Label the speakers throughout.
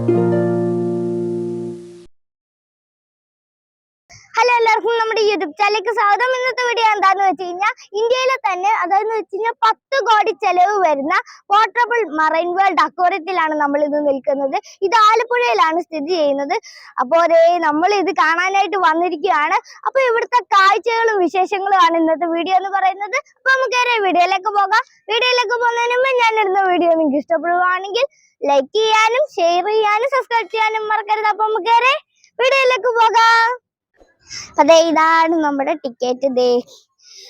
Speaker 1: Hello YouTube ചാനലിലേക്ക് സ്വാഗതം ഇന്നത്തെ വീഡിയോ എന്താന്ന് വെച്ച് കഴിഞ്ഞാൽ ഇന്ത്യയിലെ തന്നെ അതായത് വെച്ച് കഴിഞ്ഞാൽ പത്ത് കോടി ചെലവ് വരുന്ന പോർട്ടബിൾ മറൈൻ വേൾഡ് അക്വോറിയത്തിലാണ് നമ്മൾ ഇത് നിൽക്കുന്നത്. ഇത് ആലപ്പുഴയിലാണ് സ്ഥിതി ചെയ്യുന്നത്. അപ്പോൾ ദേ നമ്മൾ ഇത് കാണാനായിട്ട് വന്നിരിക്കുകയാണ്. അപ്പൊ ഇവിടുത്തെ കാഴ്ചകളും വിശേഷങ്ങളും ആണ് ഇന്നത്തെ വീഡിയോ എന്ന് പറയുന്നത്. അപ്പൊ നമുക്ക് വീഡിയോയിലേക്ക് പോകാം. വീഡിയോയിലേക്ക് പോകുന്നതിന് മുമ്പ് ഞാൻ ഇടുന്ന വീഡിയോ നിങ്ങൾക്ക് ഇഷ്ടപ്പെടുകയാണെങ്കിൽ ലൈക്ക് ചെയ്യാനും ഷെയർ ചെയ്യാനും സബ്സ്ക്രൈബ് ചെയ്യാനും മറക്കരുത്. അപ്പൊ നമുക്ക് വീഡിയോയിലേക്ക് പോകാം. അതെ ഇതാണ് നമ്മുടെ ടിക്കറ്റ് ദേ.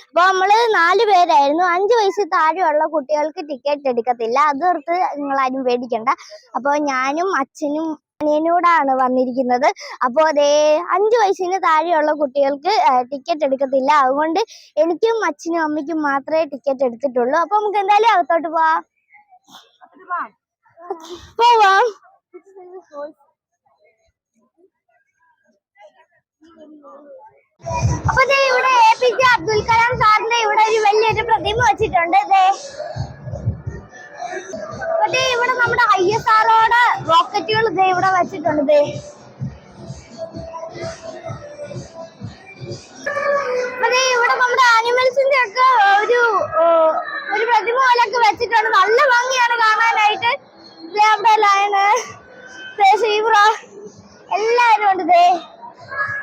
Speaker 1: അപ്പൊ നമ്മൾ നാല് പേരായിരുന്നു. അഞ്ചു വയസ്സിൽ താഴെയുള്ള കുട്ടികൾക്ക് ടിക്കറ്റ് എടുക്കത്തില്ല. അതോർത്ത് നിങ്ങൾ ആരും പേടിക്കണ്ട. അപ്പൊ ഞാനും അച്ഛനും അനിയനോടാണ് വന്നിരിക്കുന്നത്. അപ്പോൾ അതേ അഞ്ചു വയസ്സിന് താഴെയുള്ള കുട്ടികൾക്ക് ടിക്കറ്റ് എടുക്കത്തില്ല. അതുകൊണ്ട് എനിക്കും അച്ഛനും അമ്മയ്ക്കും മാത്രമേ ടിക്കറ്റ് എടുത്തിട്ടുള്ളൂ. അപ്പൊ നമുക്ക് എന്തായാലും അകത്തോട്ട് പോവാം. പോവാം. അപ്പൊ ഇവിടെ A P J Abdul Kalam സാറിന്റെ ഇവിടെ ഒരു വലിയൊരു പ്രതിമ വെച്ചിട്ടുണ്ട് ദേ. അപ്പൊ ഇവിടെ നമ്മുടെ ഐ എസ് ആറോട് റോക്കറ്റുകൾ ദേ ഇവിടെ വെച്ചിട്ടുണ്ട് ദേ. അപ്പൊ ഇവിടെ നമ്മുടെ ആനിമൽസിന്റെ ഒക്കെ ഒരു ഒരു പ്രതിമ പോലൊക്കെ വെച്ചിട്ടുണ്ട്. നല്ല ഭംഗിയാണ് കാണാനായിട്ട്. അവിടെ ലയണ് ദേ സീബ്ര എല്ലാവരും ഉണ്ട് ദേ. ഇതേ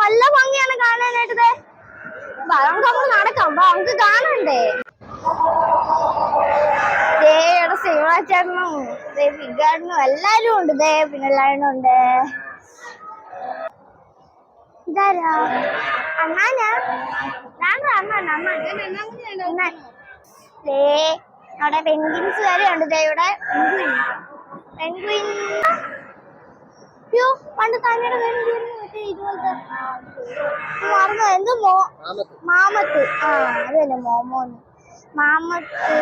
Speaker 1: നല്ല ഭംഗിയാണ് കാണാനായിട്ട് നമുക്ക് അങ്ങോട്ട് നടക്കാം നമുക്ക് കാണണ്ടേ ദേ ഇവിടെ ശിവചേട്ടനും ദേ വിഗാടനും എല്ലാരും ഉണ്ട് ദേ പിന്നെ ഉണ്ട് ഇതാരാ അണ്ണാനാ ഞാനാ അണ്ണാൻ അണ്ണാൻ ദേ അവിടെ പെൻഗിൻസ് വരെ ഉണ്ട്. ദേ ഇവിടെ പെൻഗ്വിൻ അയ്യോ പണ്ട് തന്നെയുടെ പേര്? മറ്റേ ഇതുപോലത്തെ മറന്നു എന്ത് മോ മാമത്ത്. ആ അത് തന്നെ മോമോന്ന്. മാമത്ത്.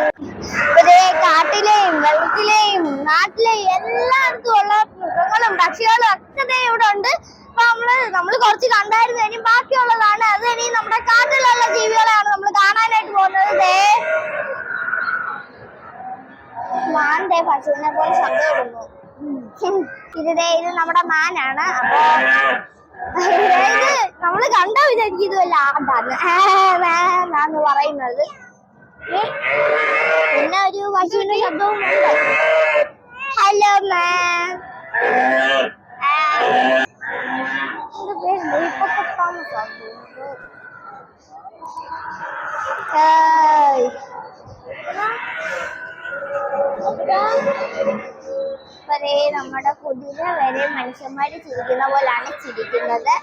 Speaker 1: ഇതേ കാട്ടിലെയും വെള്ളത്തിലെയും നാട്ടിലെയും എല്ലായിടത്തും ഉള്ള മൃഗങ്ങളും പക്ഷികളും ഒക്കെ ഇവിടെ ഉണ്ട്. അപ്പൊ നമ്മൾ നമ്മൾ കുറച്ച് കണ്ടായിരുന്നു. ഇനി ബാക്കിയുള്ളതാണ്. അത് ഇനി നമ്മുടെ കാട്ടിലുള്ള ജീവികളെയാണ് നമ്മൾ കാണാനായിട്ട് പോകുന്നത്. മാന്റെ പശുവിനെ പോലെ ശബ്ദം ഇടുന്നു ഇത് ഇത് നമ്മുടെ മാനാണ്. അപ്പൊ ഇത് നമ്മൾ കണ്ടാ വിചാരിക്കും ഇത് ആണ്ടാന്ന് പറയുന്നത്? പിന്നെ ഒരു പശുവിന്റെ ശബ്ദവും ഉണ്ട്. Hello ma'am. പേര് ഇപ്പൊ ആണ് വരെ മനുഷ്യന്മാര് ചിരിക്കുന്ന പോലാണ് ചിരിക്കുന്നത്.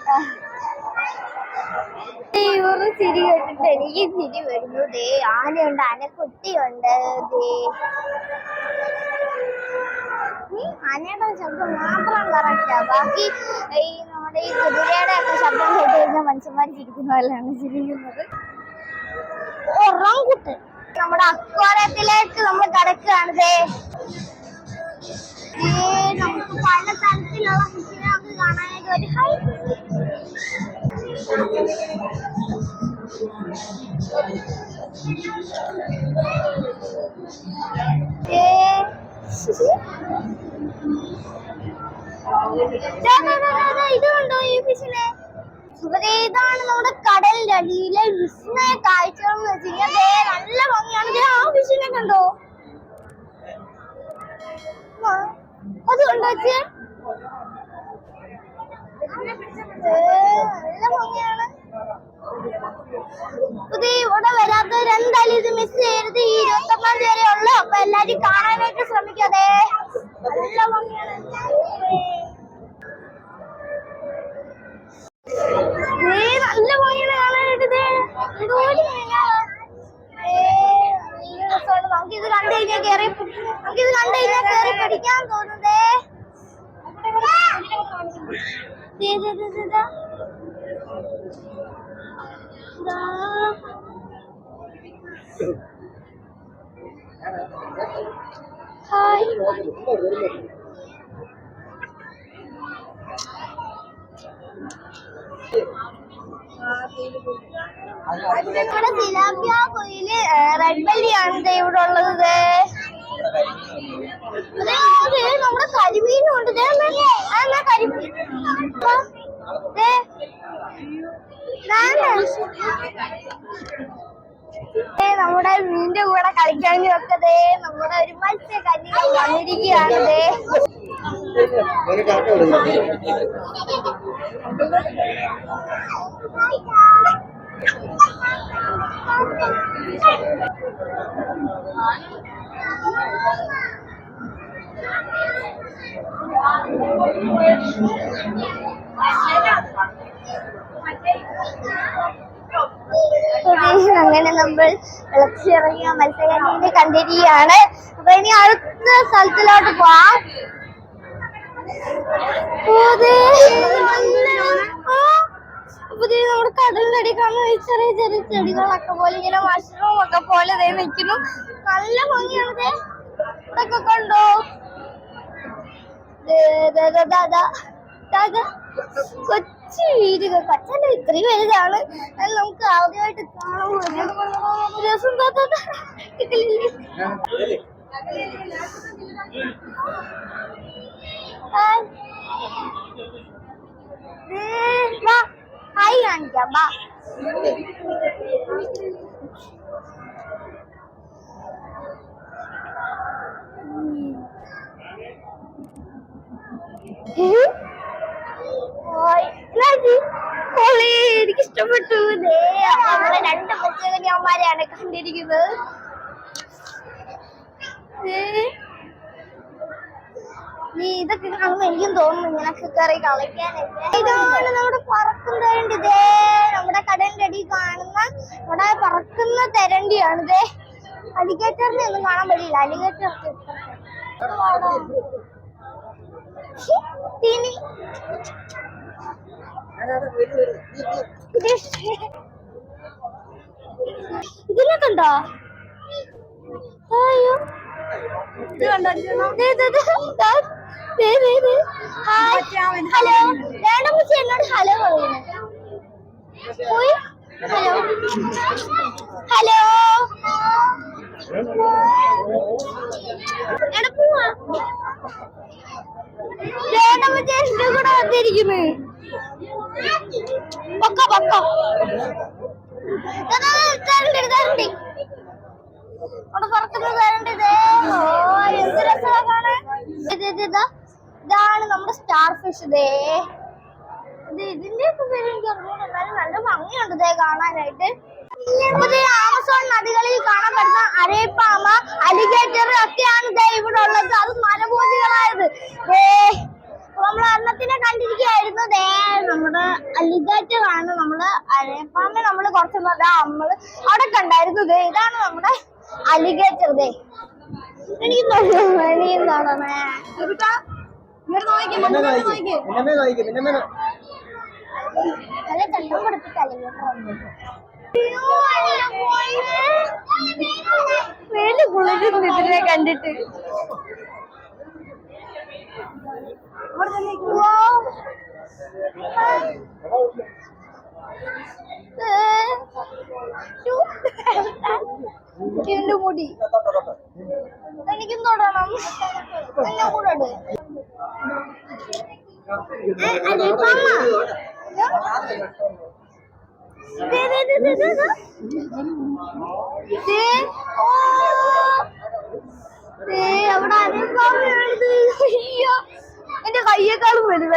Speaker 1: ഇവറ് ചിരി കേട്ടിട്ട് എനിക്ക് ചിരി വരുന്നു. ദേ ആനയുണ്ട് ആനക്കുട്ടിയുണ്ട്. ദേ. ആനയുടെ ശബ്ദം മാത്രം കറക്റ്റാ. ബാക്കി ഈ നമ്മുടെ ഈ കുതിരയുടെ ഒക്കെ ശബ്ദം കേട്ട് കഴിഞ്ഞാൽ മനുഷ്യന്മാർ ചിരിക്കുന്ന പോലെയാണ് ചിരിക്കുന്നത് ഒറങ്ങുട്ട് നമ്മുടെ അക്വാറിയത്തിലേക്ക് നമ്മൾ കടക്കുകയാണ്. ദേ, കണ്ടോ ഈ ഫിഷിനെ ഇതാണ് നമ്മുടെ കടലിന്റെ അടിയിലെ വിസ്മയ കാഴ്ചകൾ എന്ന് വെച്ച് ദേ നല്ല ഭംഗിയാണ് ആ ഫിഷിനെ കണ്ടോ ആ, അത് കണ്ടോ ചേച്ചി? ദേ, നല്ല ഭംഗിയാണ് ഇത് ഇവിടെ വരാത്തവർ എന്തായാലും ഇത് മിസ് ചെയ്യരുത് ഈ ഇരുപത്തൊമ്പതാം തീയതി വരെ ഉള്ളു അപ്പൊ എല്ലാരും കാണാനായിട്ട് ശ്രമിക്കാതെ നല്ല ഭംഗിയാണ് നല്ല ഭംഗിയാണ് കാണാനായിട്ട് ദേ. എന്തോരം രസമാണ്. നമുക്കിത് കണ്ടു കഴിഞ്ഞാൽ കേറി നമുക്കിത് കണ്ടു കഴിഞ്ഞാൽ കേറി പിടിക്കാൻ തോന്നുന്നേ. ഹായ്. നമ്മുടെ തിലാപ്പിയ കൊയിൽ റെഡ് ബെല്ലിയാണ് ഇവിടെ ഉള്ളത്? നമ്മുടെ കരിമീൻ. നമ്മുടെ മീനിന്റെ കൂടെ കളിക്കാനും ഒക്കെ ദേ നമ്മുടെ ഒരു മത്സ്യകന്യക വന്നിരിക്കുകയാണ് ദേ. അങ്ങനെ നമ്മൾ വിളച്ചിറങ്ങിയ മത്സ്യകന്യനെ കണ്ടിരിക്കുകയാണ്. അപ്പൊ ഇനി അടുത്ത സ്ഥലത്തിലോട്ട് പോവാം. നമ്മുടെ കടലിനടി കാണുന്ന ചെറിയ ചെറിയ ചെടികളൊക്കെ പോലെ ഇങ്ങനെ മഷ്റൂം ഒക്കെ പോലെ നിൽക്കുന്നു നല്ല ഭംഗിയാണ് ഇതൊക്കെ കണ്ടോ. കൊച്ചു വീടുകൾ കൊച്ചല്ല ഇത്രയും വലുതാണ്. നമുക്ക് ആദ്യമായിട്ട് കാണാൻ? ഹായ്. കാണിക്കാം വാ എനിക്ക് ഇഷ്ടപ്പെട്ടു നമ്മളെ രണ്ട് മത്സ്യകന്യന്മാരെയാണ് കണ്ടിരിക്കുന്നത്. നീ ഇതൊക്കെ കാണുമ്പോ എനിക്കും തോന്നുന്നു ഇങ്ങനൊക്കെ കറി കളിക്കാനൊക്കെ. ഇതാണ് നമ്മുടെ പറക്കും തരണ്ടി. ദേ നമ്മുടെ കടലിന്റെ അടി കാണുന്ന നമ്മുടെ പറക്കുന്ന തെരണ്ടിയാണ്. ദേ അലിഗേറ്ററിനെ ഒന്നും കാണാൻ പറ്റില്ല. അലിഗേറ്റർ തിനി ഇതിനെ കണ്ടോ? അയ്യോ ഹലോ. വേണം വേണ്ടമ്മച്ചി എന്നോട് ഹലോ പറയുന്നു. പോയി. ഹലോ. ഹലോ. എടാ പോവാ. ഇതാണ് നമ്മുടെ സ്റ്റാർ ഫിഷ് ഇത്. ഇതിന്റെ ഒക്കെ പേര് എനിക്ക് അറിഞ്ഞു നല്ല ഭംഗിയുണ്ട് ഇതേ കാണാനായിട്ട്. ദേ ആമസോൺ നദികളിൽ കാണപ്പെടുന്ന അരേപ്പാമ അലിഗേറ്റർ ഒക്കെയാണ് ഇവിടെ ഉള്ളത്. അത് മരഭോജികളായത് ദേ നമ്മൾ അന്നത്തിനെ കണ്ടിരിക്കുകയായിരുന്നു ദേ നമ്മുടെ അലിഗേറ്റർ ആണ് നമ്മൾ അരേപ്പാമ നമ്മൾ കുറച്ച് ദാ നമ്മൾ അവിടെ കണ്ടായിരുന്നു. ദേ ഇതാണ് നമ്മുടെ അലിഗേറ്റർ. ദേ എനിക്ക് തോന്നണേ നല്ല ചട്ടം കൊടുത്തിട്ട് അലിഗേറ്റർ വേൽ കുളിരുന്നു ഇതിനെ കണ്ടിട്ട്. എന്റെ മുടി എനിക്കും തൊടണം എന്നെ കൂടെ ഇട്. ദേ, ദേ, ദേ, ദേ, ദേ, ഓ. ദേ, അവിടെ. എന്റെ കയ്യേക്കാളും വലുത്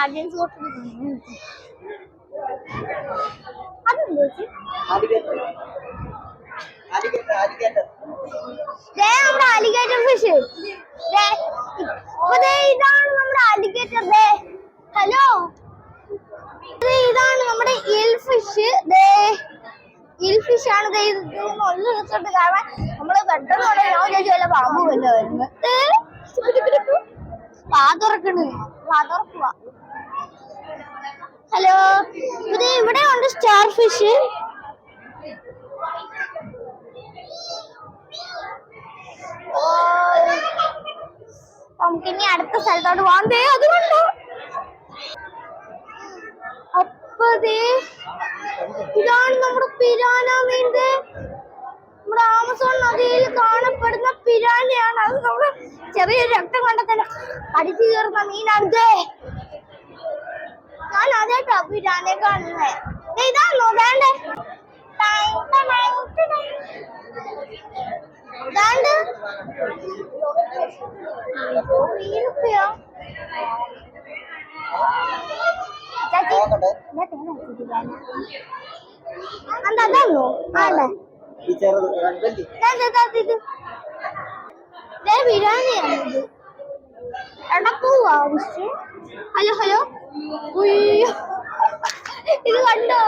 Speaker 1: ആദ്യം സോട്ട് അതെന്തോ നമ്മുടെ അലിഗേറ്റർ ഫിഷ് ഇതാണ് നമ്മുടെ അലിഗേറ്റർ ദേ ഹലോ. ഇതാണ് നമ്മുടെ ഇൽ ഫിഷ് ദേ ഇൽ ഫിഷ് ആണ് ഒന്ന് രസമുണ്ട് കാണാൻ. നമ്മൾ പെട്ടെന്ന് ഇവിടെ ഞാൻ ചോദിച്ചു വല്ല പാമ്പ് വല്ല വരുന്നു ദേ, ടിക്കു ടിക്കു ടിക്കു. വാ തുറക്കണ്. വാ തുറക്കുക ഹലോ. ഇത് ഇവിടെ ഉണ്ട് സ്റ്റാർ ഫിഷ് നമുക്ക് ഇനി അടുത്ത സ്ഥലത്തോട്ട് പോകാം ദേ അത് കണ്ടോ? ഇതാണ് നമ്മുടെ പിരാന മീൻ നമ്മുടെ ആമസോൺ നദിയിൽ കാണപ്പെടുന്ന പിരാനയാണ്. അത് നമ്മുടെ ചെറിയൊരു രക്തം കണ്ട തന്നെ അടിച്ചു കയറുന്ന മീനാണ്. ദേ ഞാൻ അതേട്ടാ പിരാനെ കാണുന്നേ. ദേ ഇതാണോ? വേണ്ടേ? അതാണോ ആണ്ടേ
Speaker 2: ഈ ചെറുത് വലിയ
Speaker 1: ദാ, ദാ, ദാ, ഇത് ദേ ബിരിയാണിയാണ് ഇത് എടാ പോവാ ആവശ്യം ഹലോ ഹലോ. ഉയ്യോ. ഇത് കണ്ടോ?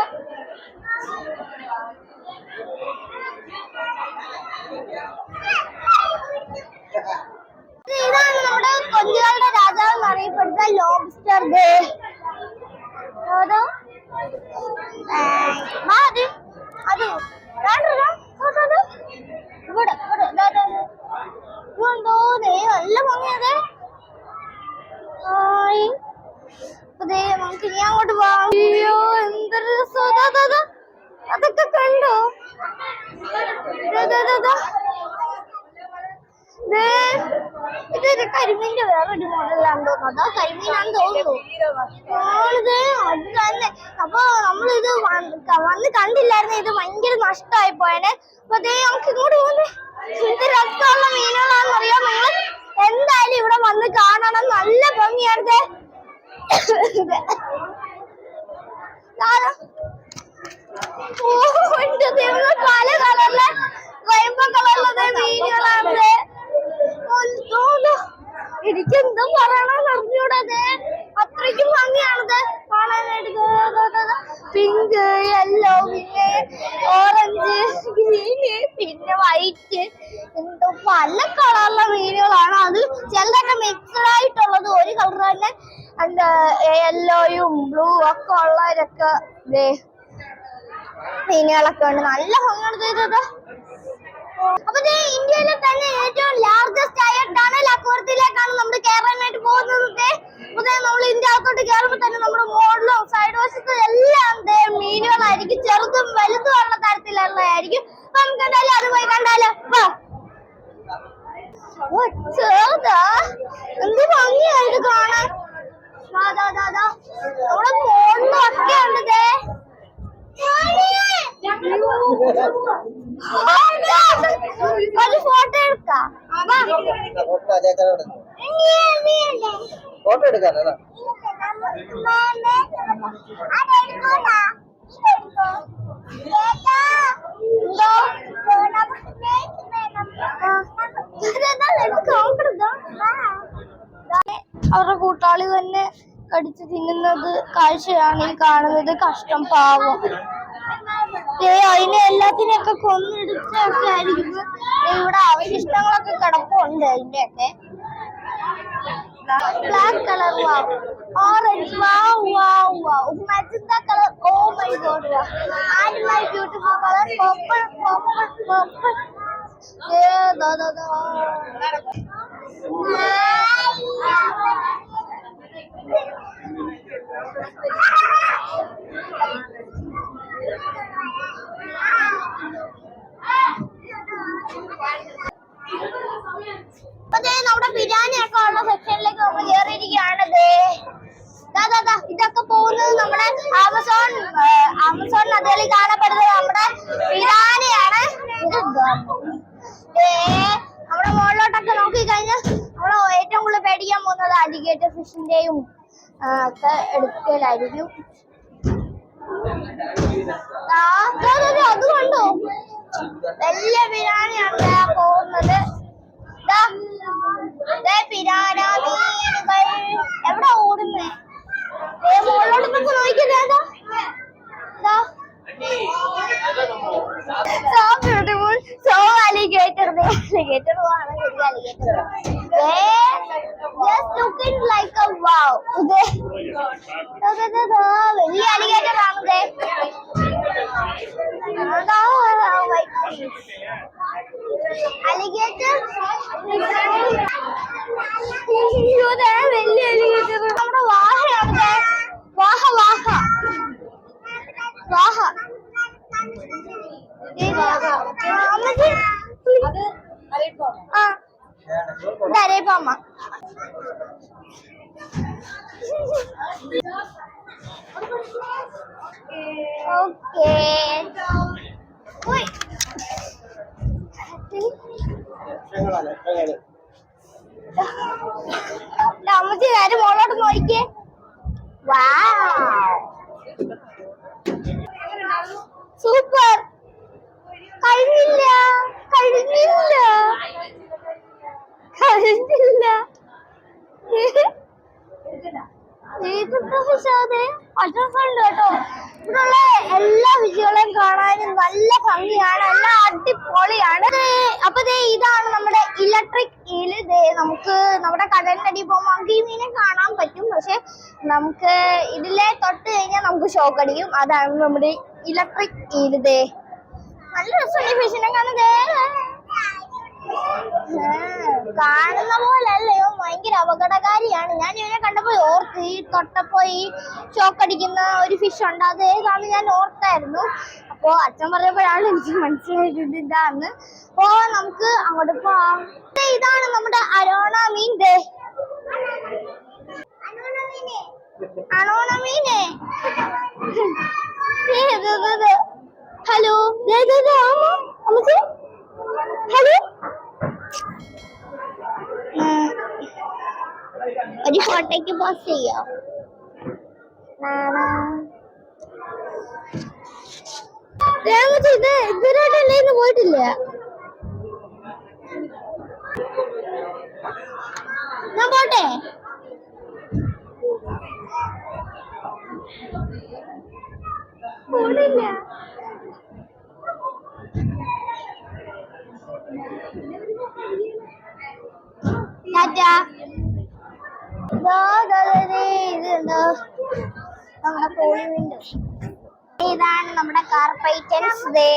Speaker 1: ഇതാണ് നമ്മുടെ കൊഞ്ചുകളുടെ രാജാവ് എന്നറിയപ്പെടുന്ന ലോബ്സ്റ്റർ ഡേ വാ അത്. അത്. നല്ല നമുക്ക് ഇനി അങ്ങോട്ട് പോവാം അയ്യോ എന്തൊരു രസം. അതൊക്കെ കണ്ടോ? ഇതൊരു കരിമീന്റെ വേറൊരു മോഡലാണെന്ന് തോന്നുന്നു. അതാ കരിമീനാണെന്ന് തോന്നുന്നു. അത് തന്നെ. അപ്പൊ നമ്മളിത് വന്ന് കണ്ടില്ലായിരുന്നു ഇത് ഭയങ്കര നഷ്ടമായി പോയേനെ. അപ്പൊ ദേ നമുക്ക് ഇങ്ങോട്ട് പോകുന്നത് എന്ത് രസമുള്ള മീനുകളാണെന്ന് അറിയാം നിങ്ങൾ എന്തായാലും ഇവിടെ വന്ന് കാണണം. നല്ല ഭംഗിയാണ് ദേ. എന്റെ ദൈവമേ, പല കളറിലെ റെയിൻബോ കളറിലെ മീനുകളാണ്. എനിക്ക് എന്തും പറയണമെന്ന് അറിഞ്ഞൂടത് അത്രയ്ക്കും ഭംഗിയാണത്. കാണാനായിട്ട് പിങ്ക് യെല്ലോ പിന്നെ ഓറഞ്ച് ഗ്രീന് പിന്നെ വൈറ്റ്. എന്തോ പല കളറുള്ള മീനുകളാണ്. അത് ചിലതൊക്കെ മിക്സഡ് ആയിട്ടുള്ളത് ഒരു കളർ തന്നെ. എന്താ യെല്ലോയും ബ്ലൂ ഒക്കെ ഉള്ളവരൊക്കെ മീനുകളൊക്കെ ഉണ്ട്. നല്ല ഭംഗിയാണ് ചെയ്തത് അപ്പൊ ഇന്ത്യയിലെ തന്നെ ഏറ്റവും ലാർജസ്റ്റ് ആയ ടണൽ അക്വരത്തിലേക്കാണ് നമ്മൾ കയറാനായിട്ട് പോകുന്നത് നമ്മൾ ഇന്ത്യ അകത്തോട്ട് കയറുമ്പോൾ തന്നെ നമ്മുടെ മോഡലും സൈഡ് വശത്തും എല്ലാം മീനുകളായിരിക്കും. ചെറുതും വലുതും ഉള്ള തരത്തിലുള്ളതായിരിക്കും. അപ്പൊ നമുക്ക് എന്തായാലും അത് പോയി കണ്ടാലോ. ചെറുതാ. എന്ത് ഭംഗിയായിട്ട് കാണാൻ. നമ്മുടെ മോഡലും ഒക്കെ ഉണ്ട് ഫോട്ടോ എടുക്കാം.
Speaker 2: ഫോട്ടോ അതേക്കാരോട് ഫോട്ടോ എടുക്കാനോ
Speaker 1: അവരുടെ കൂട്ടാളി തന്നെ കടിച്ചു തിന്നുന്നത് കാഴ്ചയാണ് ഈ കാണുന്നത്. കഷ്ടം പാവം. അതിനെ എല്ലാത്തിനെയൊക്കെ കൊന്നെടുത്തൊക്കെ ആയിരിക്കും ഇവിടെ അവശിഷ്ടങ്ങളൊക്കെ കിടപ്പുണ്ട് അതിന്റെയൊക്കെ. Black colour wow orange wow wow wow magenta colour oh my God and my beautiful colour purple purple purple ഏ നമ്മുടെ ബിരിയാണി ഒക്കെ ഉള്ള സെക്ഷനിലേക്ക് നമ്മൾ കയറിയിരിക്കുകയാണ് ഇതൊക്കെ പോകുന്നത് നമ്മുടെ ആമസോൺ ആമസോൺ നദികളിൽ കാണപ്പെടുന്നത് നമ്മുടെ ബിരിയാണിയാണ്. നമ്മുടെ മുകളിലോട്ടൊക്കെ നോക്കി കഴിഞ്ഞാൽ നമ്മൾ ഏറ്റവും കൂടുതൽ പേടിക്കാൻ പോകുന്നത് അലിഗേറ്റർ ഫിഷിന്റെയും ഒക്കെ എടുക്കലായിരിക്കും. അത് കണ്ടോ? വലിയ ബിരിയാണിയാണ് പോകുന്നത് ദാ, ദേ പിരാന മീനുകൾ എവിടെ ഓടുന്നേ ദേ മുകളിലോട്ട് നമുക്ക് നോക്കിയതേതാ so beautiful so alligator alligator ആണ് ശരി alligator just looking like a wow ദേ ദാ, ദാ, ദാ, ദാ, വലിയ അലിഗേറ്റർ ആണ് ദേ അതാ white fish. അലിഗേറ്റർ വലിയ അലിഗേറ്റർ നമ്മുടെ വാഹയാണ് ദേ. വാഹ വാഹ വാഹ ആ, ഇതരേപ്പമ്മ ഓക്കേ. ദാ അമ്മച്ചി നേരെ മോളോട്ട് നോക്കിയേ സൂപ്പർ. കഴിഞ്ഞില്ല. കഴിഞ്ഞില്ല. കഴിഞ്ഞില്ല. പ്രസാദേ അഡ്രസ്സുണ്ട് കേട്ടോ. ഇവിടുള്ള എല്ലാ വിജയങ്ങളെയും കാണാനും നല്ല ഭംഗിയാണ് നല്ല അടിപൊളിയാണ്. അപ്പൊ ഇതാണ് നമ്മുടെ ഇലക്ട്രിക് ഈൽ നമുക്ക് നമ്മുടെ കടലിനടി പോകുമ്പോൾ നമുക്ക് ഈ മീനെ കാണാൻ പറ്റും. പക്ഷെ നമുക്ക് ഇതിലെ തൊട്ട് കഴിഞ്ഞാൽ നമുക്ക് ഷോക്ക് അടിക്കും. അതാണ് നമ്മുടെ ഇലക്ട്രിക് ഈൽ നല്ല രസമുണ്ട് ഫിഷിനെ ആ, കാണുന്ന പോലല്ലയോ ഭയങ്കര അപകടകാരിയാണ്. ഞാൻ ഇവനെ കണ്ടപ്പോ ഓർത്ത് ഈ തൊട്ടപ്പോ ഈ ചോക്കടിക്കുന്ന ഒരു ഫിഷ് ഉണ്ട്. അത് ഏതാന്ന് ഞാൻ ഓർത്തായിരുന്നു. അപ്പോ അച്ഛൻ പറഞ്ഞപ്പോഴാണ് എനിക്ക് മനസ്സിലായിട്ടുണ്ട് ഇത് ഇതാന്ന്. അപ്പോ നമുക്ക് അങ്ങോട്ട് പോവാം. ഇതാണ് നമ്മുടെ അരോണ മീൻ. ദേ. അരോണ മീനെ. ഹലോ. ഹലോ. ഒരു ഫോട്ടോയ്ക്ക് പോസ്റ്റ് ചെയ്യോ? ഇത് ഇതുവരായിട്ടല്ലേ ഇന്ന് പോയിട്ടില്ല. ഞാൻ പോട്ടെ? പോണില്ല. ഇതാണ് നമ്മുടെ കാർപ്പൈറ്റൻസ് ദേ.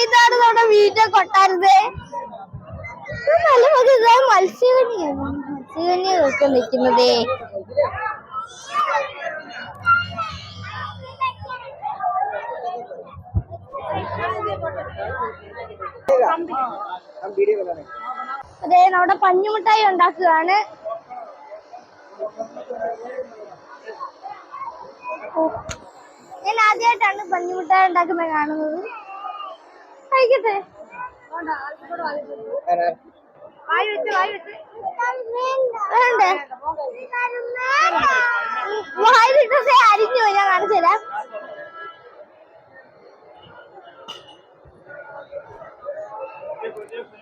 Speaker 1: ഇതാണ് നമ്മുടെ വീട്ടിൽ കൊട്ടാരത് നല്ല മതി മത്സ്യകന്യൊക്കെ നിൽക്കുന്നതേ അതെ നമ്മുടെ പഞ്ഞുമിഠായി ഉണ്ടാക്കുകയാണ്. ഞാൻ ആദ്യമായിട്ടാണ് പഞ്ഞുമിഠായി ഉണ്ടാക്കുന്നത് കാണുന്നത്. കഴിക്കട്ടെ. വേണ്ടേ. വായിലിട്ടേ അരിഞ്ഞു ഞാൻ കാണിച്ചു തരാം.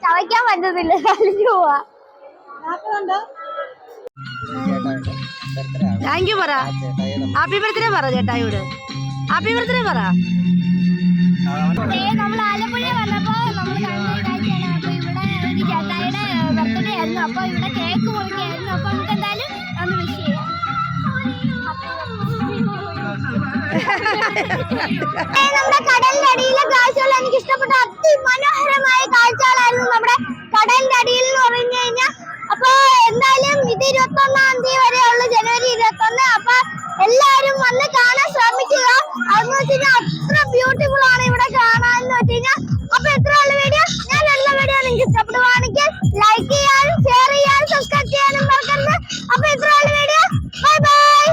Speaker 1: ചവയ്ക്കാൻ പറ്റത്തില്ല അലിഞ്ഞു പോവാ.
Speaker 3: താങ്ക് യു പറ. ഹാപ്പി ബർത്ത്ഡേ പറ ചേട്ടായോട് ഹാപ്പി ബർത്ത്ഡേ പറ.
Speaker 1: നമ്മൾ ആലപ്പുഴ വന്നപ്പോ ചേട്ടായിയുടെ ബർത്ത്ഡേ ആയിരുന്നു അപ്പൊ ഇവിടെ കേക്ക് മുറിക്കായിരുന്നു അപ്പൊ നമുക്ക് എന്തായാലും ഒന്ന് വിഷ് ചെയ്യാം. നമ്മുടെ കടലിന്റെ അടിയിലെ കാഴ്ചകൾ എനിക്ക് ഇഷ്ടപ്പെട്ട അതിമനോഹരമായ കാഴ്ചകളായിരുന്നു നമ്മുടെ കടലിന്റെ അടിയിൽ എന്ന് പറഞ്ഞു കഴിഞ്ഞാൽ. അപ്പൊ എന്തായാലും ഇത് ഇരുപത്തി ഒന്നാം തീയതി വരെ ഉള്ള ജനുവരി ഇരുപത്തി ഒന്ന് അപ്പൊ എല്ലാരും വന്ന് കാണാൻ ശ്രമിക്കുക. അതെന്ന് വെച്ച് അത്ര ബ്യൂട്ടിഫുൾ ആണ് ഇവിടെ കാണാൻ എന്ന് വെച്ച് അപ്പൊ എത്ര ഉള്ള വീഡിയോ ഞാൻ നല്ല വീഡിയോ നിങ്ങൾക്ക് ഇഷ്ടപ്പെടുവാണെങ്കിൽ ലൈക്ക് ചെയ്യാനും ഷെയർ ചെയ്യാനും സബ്സ്ക്രൈബ് ചെയ്യാനും മറക്കരുത്. അപ്പൊ എത്ര ഉള്ള വീഡിയോ ബൈ ബൈ